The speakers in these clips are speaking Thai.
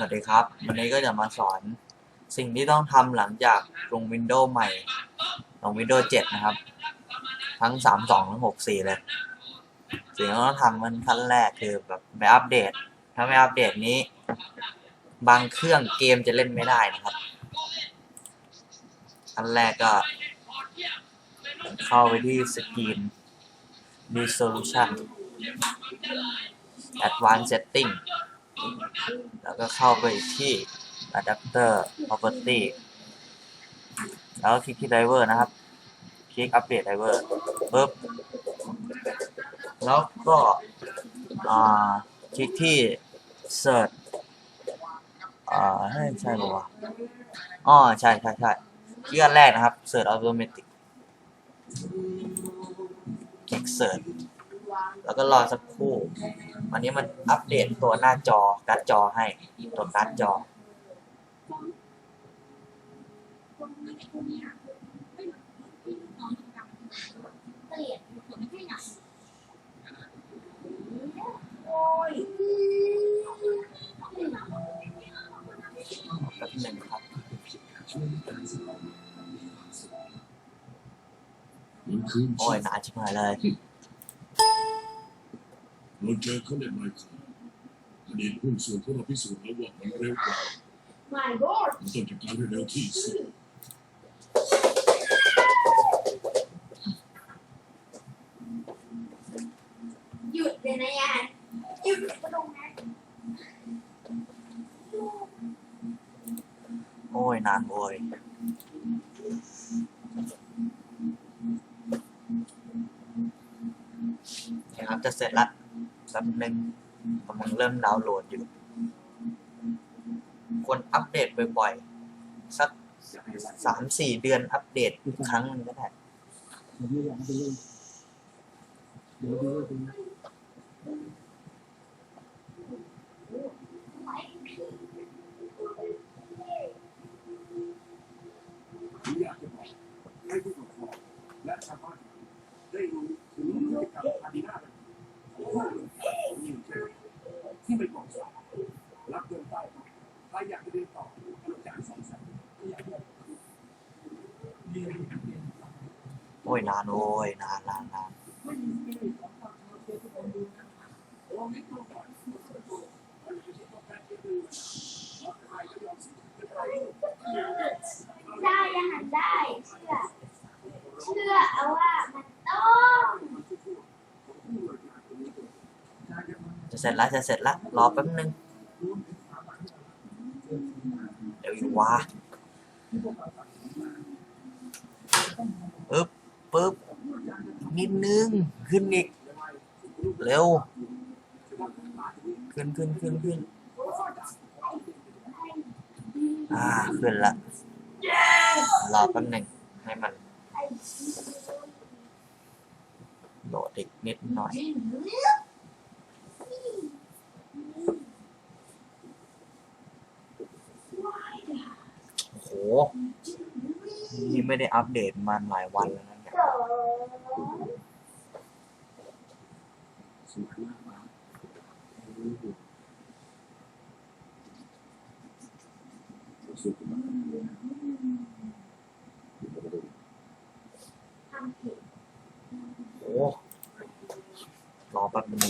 สวัสดีครับ วันนี้ก็จะมาสอนสิ่งที่ต้องทำหลังจากลง Windows ใหม่ ลง Windows 7 นะครับ ทั้ง 32 ทั้ง 64 เลย สิ่งที่ต้องทำมันขั้นแรกคือแบบไปอัปเดต ถ้าไม่อัปเดตนี้ บางเครื่องเกมจะเล่นไม่ได้นะครับขั้นแรกก็ เข้าไปที่สกรีน resolution advanced setting แล้วก็เข้าไปที่ adapter property แล้วคลิกที่ driver นะครับ คลิก update driver ปึ๊บ แล้วก็คลิกที่ search อ่าใช่ปะวะอ๋อใช่ใช่ใช่คลิกอันแรกนะครับ search automatic คลิก search แล้วก็รอสักครู่วันนี้มันอัปเดตตัวหน้าจอการ์ดจอให้ตัวการ์ดจอแป๊บหนึ่งครับมันคือโอ้ยนานชิบหายเลย เราเจอเขาในไมค์คออดีตหุ้นส่วนของเราพิสูจน์แล้วว่ามันเร็วกว่า My lord! มันต้องจัดการให้เร็วที่สุดหยุดเลยนะยายหยุดกระดงนะโอ้ยนานโว้ยนะครับจะเสร็จละ แป๊บหนึ่งกำลังเริ่มดาวน์โหลดอยู่ ควรอัปเดตบ่อยๆ สักสามสี่เดือนอัปเดตครั้งหนึ่งก็ได้ผมอยากจะบอกให้ผู้ปกครองและชาวบ้านได้รู้ถึงพฤติกรรมอาดีนาเป็นของพวกนิวเทน ที่ไม่เหมาะสารับเงินไปใครอยากจะเรียนต่อกจ่ายสองแสนก็อยากได้เรียนเรียนโอ้ยนานโอ้ยนานนานนาน ไม่มีที่ไหนของฝากชาวเชียร์ทุกคนดูนะครับโอ้ไม่ต้องก่อนมันจะต้องการจะดูว่าใครจะยอมเสียใคร ได้ยังหันได้ เชื่อ เชื่อเอาว่ามันต้อง จะเสร็จละจะเสร็จละรอแป๊บนึงเดี๋ยวอยู่วะปึ๊บปึ๊บนิดนึง ขึ้นอีก เร็ว ขึ้นขึ้นขึ้นขึ้นอ่า ขึ้นละรอแป๊บหนึ่งให้มัน โหลดอีกนิดหน่อย โอ้โห นี่ไม่ได้อัปเดตมาหลายวันแล้วนะเนี่ยสองสวยมากนะสุดมากทำผิดโอ้รอแป๊บนึง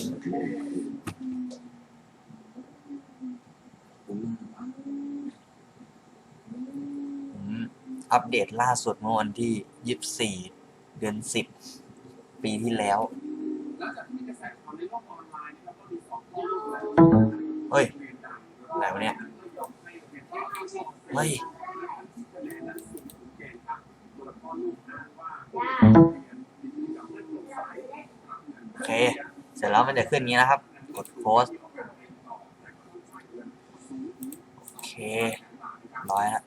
ผมว่า ผม อัปเดตล่าสุดเมื่อวันที่ 24 เดือน 10 ปีที่แล้วแล้วจากมีกระแสข่าวในโลกอนไลน์นะครับก็มีสองข้อมูลเฮ้ย อะไรวะเนี่ย เฮ้ย โอเค เสร็จแล้วมันจะขึ้นงนี้นะครับ กดโพสโอเค ร้อยละ